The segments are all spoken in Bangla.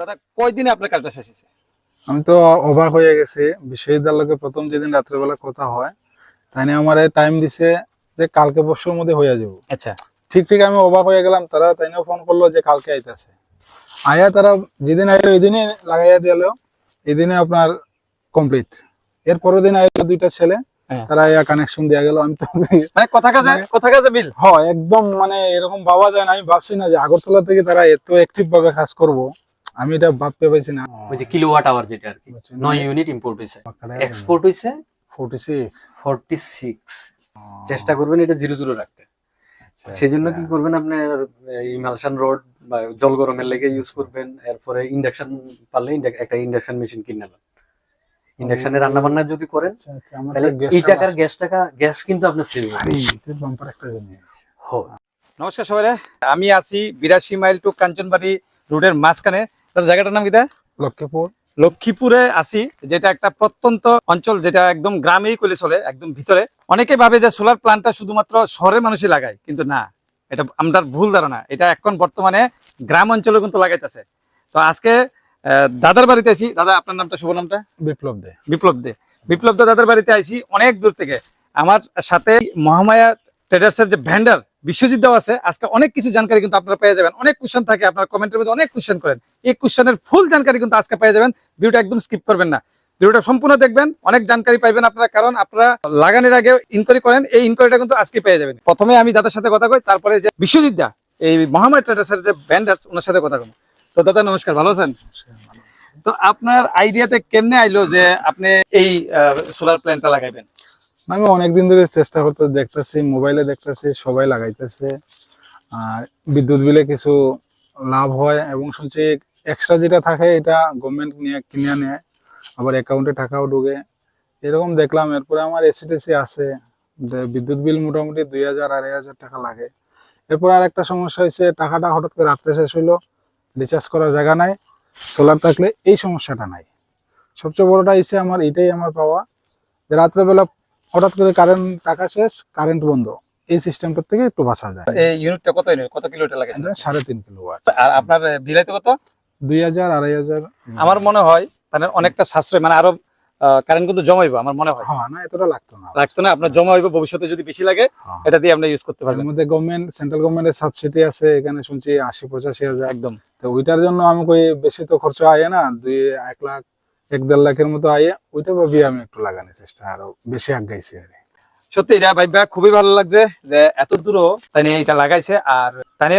দাদা কয়দিনে আপনার কাজটা শেষ হয়েছে? আমি তো অবাক হয়ে গেছি। বিশ্ববিদ্যালয়কে প্রথম যেদিন রাত্রেবেলা কথা হয় তাই নিয়ে আমার টাইম দিছে যে কালকে পরশুর মধ্যে হয়ে যাব। আচ্ছা। ঠিক ঠিক আমি অবাক হয়ে গেলাম তারা তাই ফোন করল যে কালকে আইতাছে। আয়া তারা যেদিন আইলো ওই দিনে লাগাইয়া দিল এই দিনে আপনার কমপ্লিট এর পরের দিন আইলো দুইটা ছেলে হ্যাঁ। তারা আয়া কানেকশন দিয়ে গেল আমি তো মানে কথা কাজে মানে- কথা কাজে মিল? হয় একদম মানে এরকম ভাবা যায় না। আমি ভাবছি না যে আগরতলা থেকে তারা এত অ্যাক্টিভ ভাবে কাজ করব। আমি এটা ভাবতে পারছি না। ওই যে কিলোওয়াট আওয়ার যেটা আর কি নয় ইউনিট ইম্পোর্ট হয়েছে এক্সপোর্ট হয়েছে ফোর্টি সিক্স ফোরটি সিক্স চেষ্টা করবেন এটা জিরো জিরো রাখতে। সেই জন্য কি করবেন আপনার ইমালশন রড বা জল গরমের লেগে ইউজ করবেন এরপরে ইন্ডাকশন পারলে একটা ইন্ডাকশন মেশিন কিনে নেবেন। ইন্ডাকশনে রান্না বান্না যদি করেন আচ্ছা আচ্ছা তাহলে এই টাকার গ্যাস টাকা গ্যাস কিন্তু আপনার সেভ নমস্কার সবাই আমি আছি বিরাশি মাইল টু কাঞ্চনবাড়ি রোডের মাঝখানে। তার জায়গাটার নাম কিটা লক্ষ্মীপুর। লক্ষ্মীপুরে আছি যেটা একটা প্রত্যন্ত অঞ্চল যেটা একদম গ্রামেই কলে চলে একদম ভিতরে। অনেকে ভাবে যে সোলার প্ল্যান্টটা শুধুমাত্র শহরের মানুষই লাগায় কিন্তু না। এটা আমরা ভুল ধারণা। এটা এখন বর্তমানে গ্রাম অঞ্চলে কিন্তু লাগাইতেছে। তো আজকে দাদার বাড়িতে আছি দাদা আপনার নামটা শুভ নামটা? বিপ্লব দে। বিপ্লব দে। বিপ্লব দে দাদার বাড়িতে আইছি অনেক দূর থেকে। আমার সাথে মহামায়া ট্রেডার্সের যে ভ্যান্ডার বিশ্বজিৎ দাও আছে। আজকে অনেক কিছু জানকারি কিন্তু আপনারা পেয়ে যাবেন। অনেক কোশ্চেন থাকে, আপনার কমেন্টের মধ্যে অনেক কোশ্চেন করেন। এই কোশ্চেনের ফুল জানকারি কিন্তু আজকে পেয়ে যাবেন। ভিডিওটা একদম স্কিপ করবেন না। ভিডিওটা সম্পূর্ণ দেখবেন, অনেক জানকারি পাইবেন আপনারা, কারণ আপনারা লাগানোর আগে ইনকোয়ারি করেন, এই ইনকোয়ারিটা কিন্তু আজকে পেয়ে যাবেন। প্রথমে আমি দাদার সাথে কথা কই, তারপরে যে বিশ্বজিৎ দা, এই মহামায়া ট্রেডার্সের যে ভ্যান্ডার্স ওনার সাথে কথা কই তো দাদা, নমস্কার, ভালো আছেন? তো আপনার আইডিয়াতে কেমনে আইলো যে আপনি এই সোলার প্ল্যান্টটা লাগাইবেন? আমি অনেকদিন ধরে চেষ্টা করতে দেখতেছি, মোবাইলে দেখতেছি, সবাই লাগাইতেছে। আর বিদ্যুৎ বিলে কিছু লাভ হয় এবং শুনছি এক্সট্রা যেটা থাকে এটা গভর্নমেন্ট নিয়ে কিনে নেয়, আবার অ্যাকাউন্টে টাকাও ঢুকে। এরকম দেখলাম, এরপরে আমার এসিটিসি আছে বিদ্যুৎ বিল মোটামুটি দুই হাজার, আড়াই হাজার টাকা লাগে। এরপর আর একটা সমস্যা হয়েছে, টাকাটা হঠাৎ করে রাত্রে শেষ হইল রিচার্জ করার জায়গা নাই সোলার থাকলে এই সমস্যাটা নাই। সবচেয়ে বড়টা হয়েছে আমার, এটাই আমার পাওয়া। রাত্রেবেলা হঠাৎ করে কারেন্ট টাকা শেষ কারেন্ট বন্ধ। এই সিস্টেমটার থেকে একটু বাঁচা যায়। এই ইউনিটটা কত ইউনিট কত এটা সাড়ে তিন কিলো ওয়াট আর আপনার বিলাইতে কত? দুই হাজার আড়াই হাজার। আমার মনে হয় তাহলে অনেকটা সাশ্রয় মানে আরও কারেন্ট কিন্তু জমাইবো আমার মনে হয়। হ্যাঁ না এতটা লাগতো না। লাগতো না আপনার জমা হইবে ভবিষ্যতে যদি বেশি লাগে হ্যাঁ। এটা দিয়ে আপনি ইউজ করতে পারবেন। মধ্যে গভর্নমেন্ট সেন্ট্রাল গভর্নমেন্টের সাবসিডি আছে এখানে শুনছি আশি পঁচাশি হাজার। একদম। তো ওইটার জন্য আমি কই বেশি তো খরচ আয়ে না দুই এক লাখ এক দেড় লাখের মতো আয়ে ওইটা ভাবি আমি একটু লাগানোর চেষ্টা আরও বেশি আগাইছি আর সত্যি এটা ভাইবা খুবই ভালো লাগছে যে এত দূরও তাই এটা লাগাইছে আর তাই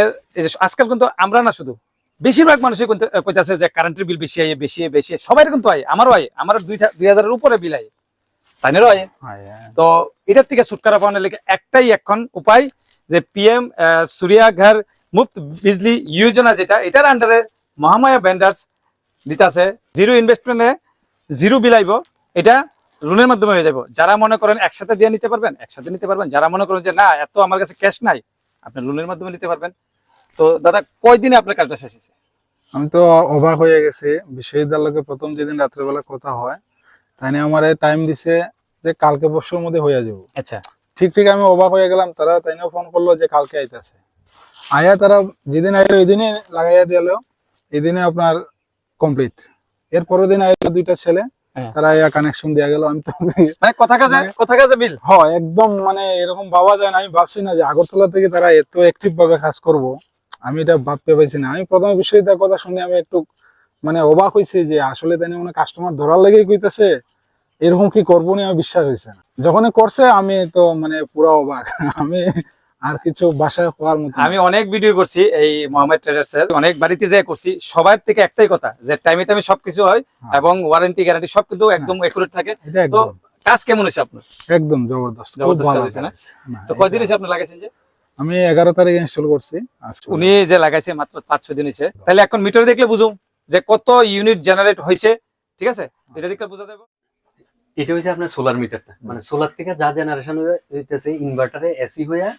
আজকাল কিন্তু আমরা না শুধু বেশিরভাগ মানুষই কিন্তু কইতাছে যে কারেন্টের বিল বেশি আইয়ে বেশি বেশি সবাই কিন্তু আয় আমারও আয় আমার দুই দুই হাজারের উপরে বিল আয় তাই নিয়েও আয়। তো এটার থেকে ছুটকারা পাওয়ানোর লেগে একটাই এখন উপায় যে পিএম সূর্যা ঘর মুফত বিজলি যোজনা যেটা এটার আন্ডারে মহামায়া ভেন্ডার্স দিতাছে। জিরো ইনভেস্টমেন্টে জিরো বিলাইব। এটা লোনের মাধ্যমে হয়ে যাব যারা মনে করেন একসাথে দিয়ে নিতে পারবেন একসাথে নিতে পারবেন। যারা মনে করেন যে না এত আমার কাছে ক্যাশ নাই আপনি লোনের মাধ্যমে নিতে পারবেন। তো দাদা কয়দিনে আপনার কাজটা শেষ হয়েছে? আমি তো অবাক হয়ে গেছি। বিশ্ববিদ্যালয়কে প্রথম যেদিন রাত্রেবেলা কথা হয় তাই নিয়ে আমার টাইম দিছে যে কালকে পরশুর মধ্যে হয়ে যাব। আচ্ছা। ঠিক ঠিক আমি অবাক হয়ে গেলাম। তারা তাই ফোন করল যে কালকে আইতাছে। আয়া তারা যেদিন আইলো ওই দিনে লাগাইয়া দিল। এই দিনে আপনার কমপ্লিট এর পরের দিন আইলো দুইটা ছেলে হ্যাঁ। তারা কানেকশন গেল আমি তো মানে কথা কাজে মানে- কথা কাজে মিল? হয় একদম মানে এরকম ভাবা যায় না আমি ভাবছি না যে আগরতলা থেকে তারা এত অ্যাক্টিভ ভাবে কাজ করব আমি এটা ভাবতে পারছি না। আমি প্রথমে বিশ্ববিদ্যালয়ের কথা শুনে আমি একটু মানে অবাক হয়েছি যে আসলে তাই মানে কাস্টমার ধরার লেগেই কইতাছে এরকম কি করব নি আমি বিশ্বাস হয়েছে না। যখন করছে আমি তো মানে পুরা অবাক। আমি আর কিছু বাসায় হওয়ার মতো আমি অনেক ভিডিও করছি এই মোহাম্মদ ট্রেডার্স এর। অনেক বাড়িতে যাই করছি। সবার থেকে একটাই কথা যে টাইমে টাইমে সবকিছু হয় হ্যাঁ। এবং ওয়ারেন্টি গ্যারান্টি সব কিন্তু একদম একুরেট থাকে। তো কাজ কেমন হয়েছে আপনার? একদম জবরদস্ত খুব জবরদস্ত ভালো হয়েছে না? তো কয়দিন হয়েছে আপনি লাগাইছেন যে? আমি এগারো তারিখে ইনস্টল করছি আজকে উনি যে লাগাইছে মাত্র পাঁচ ছ দিন হয়েছে। তাহলে এখন মিটার দেখলে বুঝুম যে কত ইউনিট জেনারেট হয়েছে ঠিক আছে? এটা দেখলে বোঝা যাবে। এটা হচ্ছে আপনার সোলার মিটারটা মানে সোলার থেকে যা জেনারেশন হইতেছে ইনভার্টারে এসি হয়ে হুম,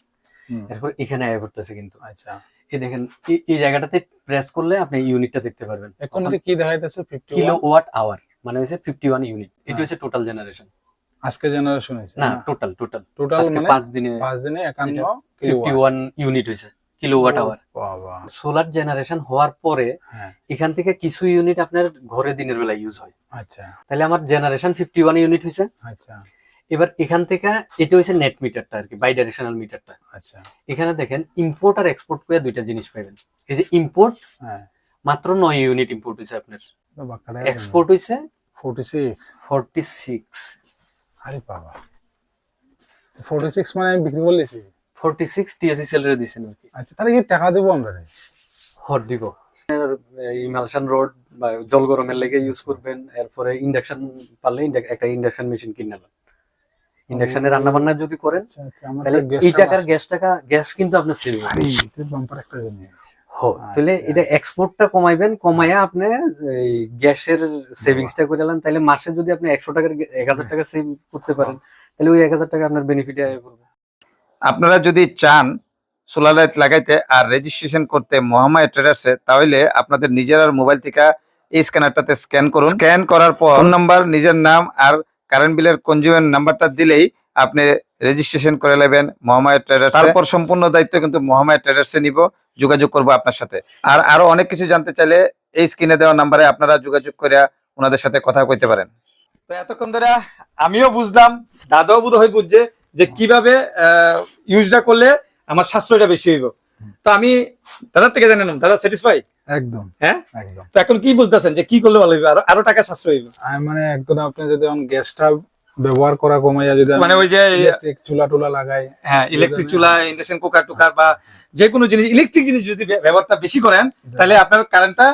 এরপর এখানে আয় করতেছে কিন্তু। আচ্ছা। এই দেখেন এই- জায়গাটাতে প্রেস করলে আপনি ইউনিটটা দেখতে পারবেন। এখন কি দেখাইতেছে? ফিফটি কিলো ওয়াট আওয়ার মানে হচ্ছে ফিফটি ওয়ান ইউনিট এটা হচ্ছে টোটাল জেনারেশন আজকে জেনারেশন হয়েছে না টোটাল টোটাল টোটাল মানে পাঁচ দিনে পাঁচ দিনে একান্ন ফিফটি ওয়ান ইউনিট হয়েছে কিলোওয়াট আওয়ার সোলার জেনারেশন হওয়ার পরে হ্যাঁ। এখান থেকে কিছু ইউনিট আপনার ঘরে দিনের বেলা ইউজ হয়। আচ্ছা। তাহলে আমার জেনারেশন ফিফটি ওয়ান ইউনিট হয়েছে। আচ্ছা। এবার এখান থেকে এটা হচ্ছে নেট মিটারটা আর কি বাই ডাইরেকশনাল মিটারটা আচ্ছা। এখানে দেখেন ইম্পোর্ট আর এক্সপোর্ট করে দুইটা জিনিস পাবেন এই যে ইম্পোর্ট হ্যাঁ। মাত্র নয় ইউনিট ইম্পোর্ট হয়েছে আপনার। এক্সপোর্ট হয়েছে ফোর্টি সিক্স ফোরটি সিক্স আরে বাবা। ফোর্টি সিক্স মানে আমি বিক্রি করলেছি ফোরটি সিক্স টিএসসি সেলারে দিয়েছেন আর কি। আচ্ছা তাহলে কি টাকা দেবো আমরা রে? হট দিব। ইমালশন রোড বা জল গরমের লেগে ইউজ করবেন এরপরে ইন্ডাকশন পারলে একটা ইন্ডাকশন মেশিন কিনে নেবেন ইন্ডাকশনে রান্না বান্না যদি করেন আচ্ছা আচ্ছা তাহলে এই টাকার গ্যাস টাকা গ্যাস কিন্তু আপনার সেভ হবে। হো, তাহলে আচ্ছা। এটা এক্সপোর্টটা কমাইবেন কমাইয়া আপনি এই গ্যাসের সেভিংসটা করে নেন তাহলে মাসে যদি আপনি একশো টাকার এক হাজার টাকা সেভ করতে পারেন তাহলে ওই এক হাজার টাকা আপনার বেনিফিট আয় করবে। আপনারা যদি চান সোলার লাইট লাগাইতে আর রেজিস্ট্রেশন করতে মহামায়া ট্রেডার্সে তাহলে আপনাদের নিজের মোবাইল থেকে এই স্ক্যানারটাতে স্ক্যান করুন। স্ক্যান করার পর ফোন নাম্বার নিজের নাম আর কারেন্ট বিলের কনজিউমার নাম্বারটা দিলেই আপনি রেজিস্ট্রেশন করে নেবেন মহামায়া ট্রেডার্স তারপর সম্পূর্ণ দায়িত্ব কিন্তু মহামায়া ট্রেডার্সে নিব যোগাযোগ করব আপনার সাথে। আর আরও অনেক কিছু জানতে চাইলে এই স্ক্রিনে দেওয়া নাম্বারে আপনারা যোগাযোগ করে ওনাদের সাথে কথা কইতে পারেন। তো এতক্ষণ ধরে আমিও বুঝলাম দাদাও বোধ হয় বুঝছে যে কীভাবে ইউজটা করলে আমার সাশ্রয়টা বেশি হইব। তো আমি দাদার থেকে জানালাম দাদা স্যাটিসফাই একদম। হ্যাঁ? একদম। তো এখন কি বুঝতেছেন যে কি করলে ভালো হইবে? আরও টাকা সাশ্রয় হইবে? মানে একদম আপনি যদি এখন গ্যাসটা ব্যবহার করা কমাইয়া যদি মানে ওই যে চুলা টুলা লাগাই হ্যাঁ ইলেকট্রিক চুলা ইন্ডাকশন কুকার টুকার বা যে কোনো জিনিস ইলেকট্রিক জিনিস যদি ব্যবহারটা বেশি করেন তাহলে আপনার কারেন্টটা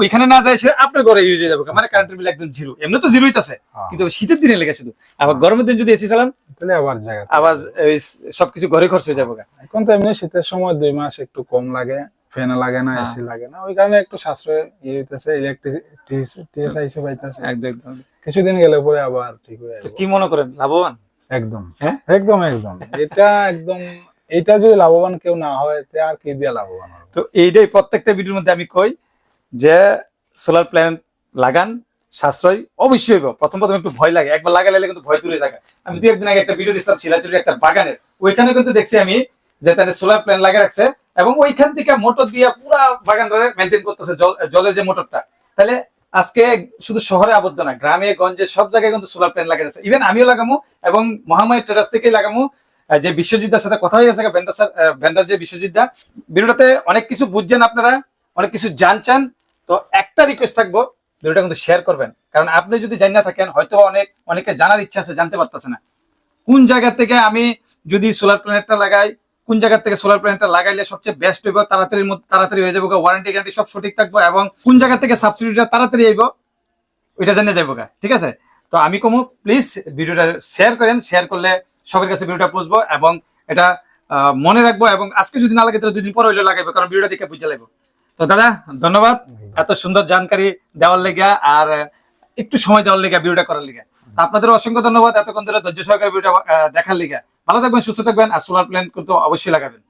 ওইখানে না যায় সে আপনার ঘরে ইউজ হয়ে যাবে। মানে কারেন্টের বিল একদম জিরো এমনি তো জিরোই আছে। হ্যাঁ। কিন্তু শীতের দিনে লেগে শুধু। আবার গরমের দিন যদি এসি চালান তাহলে আবার জায়গা আবার ওই সবকিছু ঘরে খরচ হয়ে যাবে এখন তো এমনি শীতের সময় দুই মাস একটু কম লাগে ফ্যান লাগে না হ্যাঁ। এসি লাগে না। ওই কারণে একটু সাশ্রয় ইয়ে হইতেছে পাইতেছে। একদম একদম। কিছুদিন গেলে পরে আবার ঠিক হয়ে যাবে। কি মনে করেন? লাভবান? একদম। হ্যাঁ? একদম একদম। এটা একদম এটা যদি লাভবান কেউ না হয় তে আর কি দিয়ে লাভবান তো এইটাই প্রত্যেকটা ভিডিওর মধ্যে আমি কই যে সোলার প্ল্যান্ট লাগান, সাশ্রয় অবশ্যই হইব। প্রথম প্রথম একটু ভয় লাগে। একবার লাগালে কিন্তু ভয় দূরে থাকে। আমি দু একদিন আগে একটা ভিডিও দিচ্ছিলাম শিলাচুরির একটা বাগানের। ওইখানে কিন্তু দেখছি আমি যে তাদের সোলার প্ল্যান্ট লাগা রাখছে এবং ওইখান থেকে মোটর দিয়ে পুরা বাগান মেনটেন করতেছে জলের যে মোটরটা। তাহলে আজকে শুধু শহরে আবদ্ধ না, গ্রামে, গঞ্জে সব জায়গায় কিন্তু সোলার প্ল্যান্ট লাগা যাচ্ছে ইভেন আমিও লাগামো এবং মহামারী ট্রেডার্স থেকেই লাগামো। যে বিশ্বজিৎদার সাথে কথা হয়ে গেছে ভেন্ডার স্যার ভেন্ডার যে বিশ্বজিৎদা, ভিডিওটাতে অনেক কিছু বুঝছেন আপনারা, অনেক কিছু জানছেন। তো একটা রিকোয়েস্ট থাকব, ভিডিওটা কিন্তু শেয়ার করবেন। কারণ আপনি যদি জানি না থাকেন, হয়তো অনেক, অনেকে জানার ইচ্ছা আছে, জানতে পারতেছে না। কোন জায়গা থেকে আমি যদি সোলার প্ল্যানেটটা লাগাই, কোন জায়গা থেকে সোলার প্ল্যানেটটা লাগাইলে সবচেয়ে বেস্ট হইব তাড়াতাড়ি তাড়াতাড়ি হয়ে যাব ওয়ারেন্টি গ্যারান্টি সব সঠিক থাকব, এবং কোন জায়গা থেকে সাবসিডিটা তাড়াতাড়ি আইব ওইটা জেনে যাব ঠিক আছে? তো আমি কমু প্লিজ ভিডিওটা শেয়ার করেন শেয়ার করলে সবার কাছে ভিডিওটা পৌঁছবো, এবং এটা মনে রাখব, এবং আজকে যদি না লাগে, তাহলে দুদিন পর হইলে লাগাইবো, কারণ ভিডিওটা দেখে বুঝে লাগবে তো দাদা, ধন্যবাদ। এত সুন্দর জানকারি দেওয়ার লেগে আর একটু সময় দেওয়ার লেগে ভিডিওটা করার লেগে। আপনাদের অসংখ্য ধন্যবাদ এতক্ষণ ধরে ধৈর্য সহকারে ভিডিওটা দেখার লেগে। ভালো থাকবেন, সুস্থ থাকবেন, আর সোলার প্ল্যান কিন্তু অবশ্যই লাগাবেন।